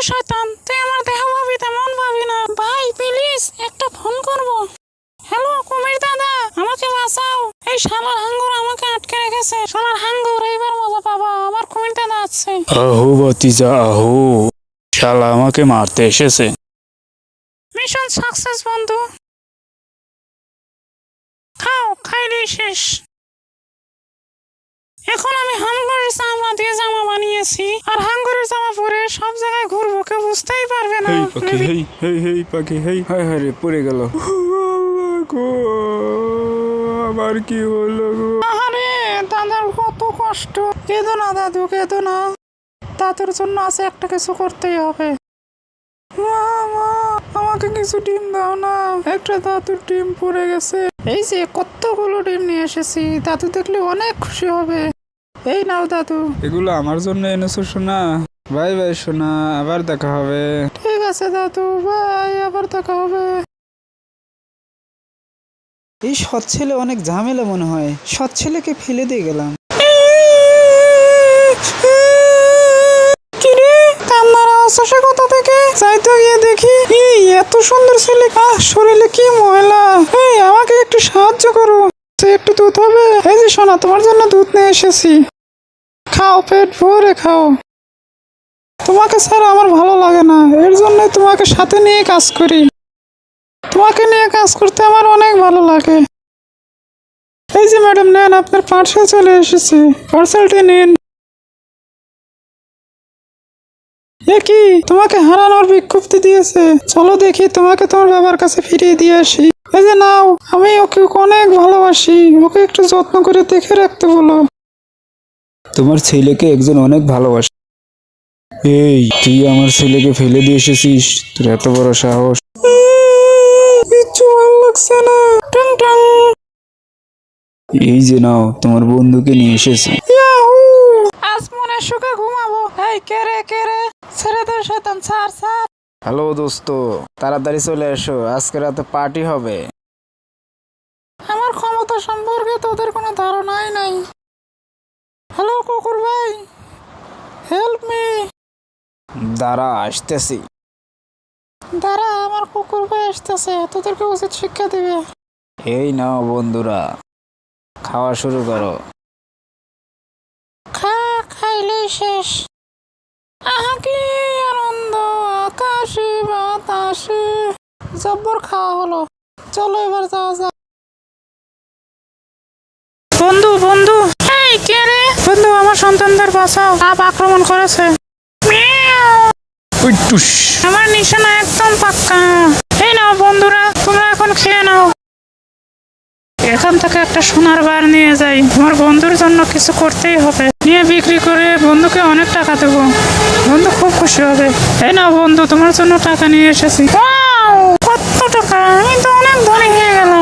এই শয়তান তুই আমার দেহ ভাবি তেমন ভাবি না। ভাই প্লিজ একটা ফোন করব। হ্যালো কুমির দাদা আমাকে বাঁচাও। এই শালার হাঙ্গুর আমাকে আটকে রেখেছে। শালার হাঙ্গুর এইবার মজা পাবা। আমার কুমির দাদা আছে। আহু ভতিজা আহু। শালা আমাকে মারতে এসেছে। মিশন সাকসেস বন্ধু। খাও খাইলেই শেষ। এখন আমি হাঙ্গরের চামড়া দিয়ে জামা বানিয়েছি। আর হাঙ্গরের জামা পরে সব বুঝতেই পারবে না হেই পাখি হেই হেই হেই পাখি হেই হায় হায় রে পড়ে গেল। আবার কি হলো গো? আরে দাদার কত কষ্ট। কেঁদো না দাদু কেঁদো না। দাদুর জন্য আছে একটা কিছু করতেই হবে। মা, মা, আমাকে কিছু ডিম দাও না। একটা দাদুর ডিম পড়ে গেছে। এই যে কতগুলো ডিম নিয়ে এসেছি। দাদু দেখলে অনেক খুশি হবে। এই নাও দাদু। এগুলো আমার জন্য এনেছো শোনা বাই বাই শোনা, আবার দেখা হবে। ঠিক আছে, দাদু বাই আবার দেখা হবে। এই সৎ ছেলে অনেক ঝামেলা মনে হয়। সৎ ছেলেকে ফেলে দিয়ে গেলাম। থেকে? গিয়ে দেখি। এত সুন্দর ছেলে। শরীরে কি ময়লা? আমাকে একটু সাহায্য করো। একটু দুধ হবে। তোমার জন্য দুধ নিয়ে এসেছি। খাও, পেট ভরে খাও। তোমাকে ছাড়া আমার ভালো লাগে না। এর জন্যই তোমাকে সাথে নিয়ে কাজ করি। তোমাকে নিয়ে কাজ করতে আমার অনেক ভালো লাগে। এই যে ম্যাডাম, নেন, আপনার পার্সেল চলে এসেছে। পার্সেলটি নিন। এ কি? তোমাকে হারানোর বিজ্ঞপ্তি দিয়েছে। চলো দেখি, তোমাকে তোমার বাবার কাছে ফিরিয়ে দিয়ে আসি। এই যে নাও, আমি ওকে অনেক ভালোবাসি। ওকে একটু যত্ন করে দেখে রাখতে বলো। তোমার ছেলেকে একজন অনেক ভালোবাসে। এই তুই আমার ছেলেকে ফেলে দিয়ে এসেছিস? তোর এত বড় সাহস। কিচ্ছু ভালো লাগছে না। টং টং। এই যে নাও তোমার বন্ধুকে নিয়ে এসেছি। আজ মনে সুখে ঘুমাবো। এই কে রে কে রে? ছেড়ে দে শয়তান ছাড় ছাড়। হ্যালো দোস্ত তাড়াতাড়ি চলে এসো আজকে রাতে পার্টি হবে। আমার ক্ষমতা সম্পর্কে তোদের কোনো ধারণাই নাই হ্যালো কুকুর ভাই হেল্প মি দাঁড়া আসতেছি। দাঁড়া আমার কুকুর ভাই আসতেছে তোদেরকে উচিত শিক্ষা দিবে। এই নাও বন্ধুরা খাওয়া শুরু করো। খা খাইলেই শেষ। আহা কি আনন্দ আকাশে বাতাসে। জব্বর খাওয়া হলো। চলো এবার যাওয়া যাক। বন্ধু বন্ধু। এই কে রে? বন্ধু আমার সন্তানদের বাঁচাও। সাপ আক্রমণ করেছে। উই, টুস। আমার নিশানা একদম পাক্কা। এই নাও বন্ধুরা তোমরা এখন খেয়ে নাও। এখান থেকে একটা সোনার বার নিয়ে যাই। তোমার বন্ধুর জন্য কিছু করতেই হবে। নিয়ে বিক্রি করে বন্ধুকে অনেক টাকা দেবো। বন্ধু খুব খুশি হবে। এই নাও বন্ধু তোমার জন্য টাকা নিয়ে এসেছি! কত টাকা! আমি তো অনেক ধনী হয়ে গেলাম।